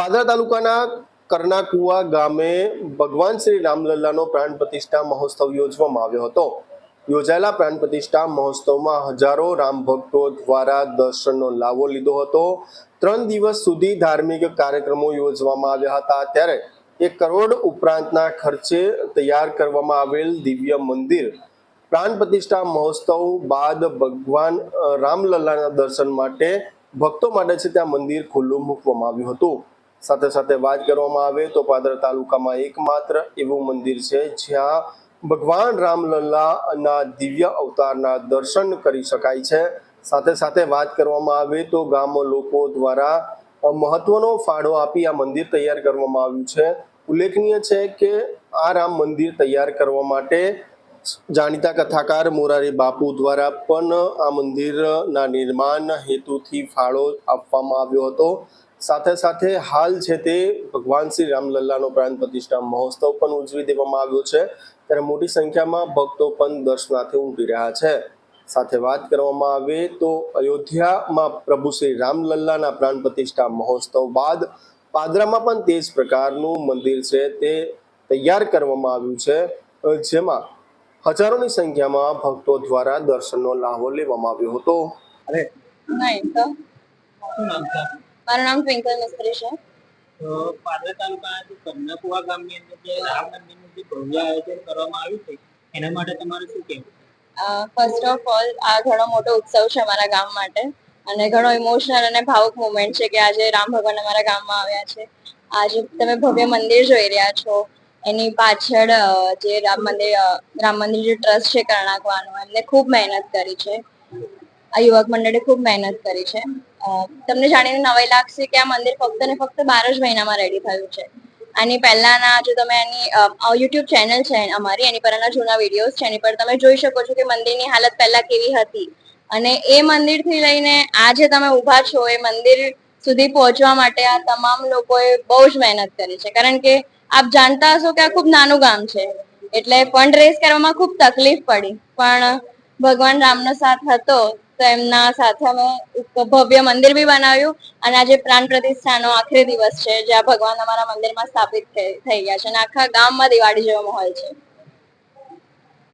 પાદરા તાલુકાના કરનાકુવા ગામે ભગવાન શ્રી રામલલ્લાનો પ્રાણ પ્રતિષ્ઠા મહોત્સવ યોજવામાં આવ્યો હતો. યોજાયેલા પ્રાણ પ્રતિષ્ઠા મહોત્સવમાં હજારો રામ ભક્તો દ્વારા દર્શનનો લાવો લીધો હતો. ત્રણ દિવસ સુધી ધાર્મિક કાર્યક્રમો યોજવામાં આવ્યા હતા. ત્યારે એક કરોડ ઉપરાંતના ખર્ચે તૈયાર કરવામાં આવેલ દિવ્ય મંદિર પ્રાણ પ્રતિષ્ઠા મહોત્સવ બાદ ભગવાન રામલલ્લાના દર્શન માટે ભક્તો માટે છે ત્યાં મંદિર ખુલ્લું મૂકવામાં આવ્યું હતું. સાથે સાથે વાત કરવામાં આવે તો પાદર તાલુકામાં એકમાત્ર એવું મંદિર છે જ્યાં ભગવાન રામલલ્લાના દિવ્ય અવતારના દર્શન કરી શકાય છે. સાથે સાથે વાત કરવામાં આવે તો ગામ લોકો દ્વારા મહત્વનો ફાળો આપી આ મંદિર તૈયાર કરવામાં આવ્યું છે. ઉલ્લેખનીય છે કે આ રામ મંદિર તૈયાર કરવા માટે જાણીતા કથાકાર મોરારી બાપુ દ્વારા પણ આ મંદિરના નિર્માણ હેતુથી ફાળો આપવામાં આવ્યો હતો. સાથે સાથે હાલ છે તે ભગવાન શ્રી રામલલ્લાનો પ્રાણ પ્રતિષ્ઠા મહોત્સવ પણ ઉજવી દેવામાં આવ્યો છે. ત્યારે મોટી સંખ્યામાં ભક્તો પણ દર્શનાર્થે ઉમટી રહ્યા છે. સાથે વાત કરવામાં આવે તો અયોધ્યામાં પ્રભુ શ્રી રામલલ્લાના પ્રાણ પ્રતિષ્ઠા મહોત્સવ બાદ પાદરામાં પણ તે જ પ્રકારનું મંદિર છે તે તૈયાર કરવામાં આવ્યું છે. જેમાં હજારોની સંખ્યામાં ભક્તો દ્વારા દર્શનનો લાહો લેવામાં આવ્યો હતો. અરે. નહીં તો. મારું નામ ટ્વિંકલ મિસ્ત્રી છે. તો પાદરા તાલુકાના જે કન્યાકુવા ગામની અંદર જે રામ મંદિરનું જે ભવ્ય આયોજન કરવામાં આવ્યું છે એના માટે તમારું શું કહેવું? ફર્સ્ટ ઓફ ઓલ આ ઘણો મોટો ઉત્સવ છે અમારા ગામ માટે અને ઘણો ઇમોશનલ અને ભાવુક મુમેન્ટ છે કે આજે રામ ભગવાન અમારા ગામમાં આવ્યા છે. આજે તમે ભવ્ય મંદિર જોઈ રહ્યા છો એની પાછળ જે રામ મંદિર રામ મંદિર જે ટ્રસ્ટ છે કર્ણાકવાનું, એમને ખૂબ મહેનત કરી છે. આ યુવક મંડળે ખૂબ મહેનત કરી છે. તમને જાણીને નવાઈ લાગશે કે આ મંદિર ફક્ત ને ફક્ત બાર જ મહિનામાં રેડી થયું છે. આની પહેલાના જો તમે એની યુટ્યુબ ચેનલ છે અમારી, એની પરના જૂના વિડીયોઝ છે, એની પર તમે જોઈ શકો છો કે મંદિરની હાલત પહેલા કેવી હતી. અને એ મંદિરથી લઈને આજે તમે ઊભા છો, એ મંદિર સુધી પહોંચવા માટે આ તમામ લોકોએ બહુ જ મહેનત કરી છે. કારણ કે આપ જાણતા હશો કે આ ખૂબ નાનું ગામ છે. એટલે ફંડ રેઝ કરવામાં ખૂબ તકલીફ પડી. પણ ભગવાન રામનો સાથ હતો, તો એમના સાથે અમે ભવ્ય મંદિર બી બનાવ્યું. અને આજે પ્રાણ પ્રતિષ્ઠાનો આખરી દિવસ છે, જ્યાં ભગવાન અમારા મંદિરમાં સ્થાપિત થઈ ગયા છે. અને આખા ગામમાં દિવાળી જેવો માહોલ છે.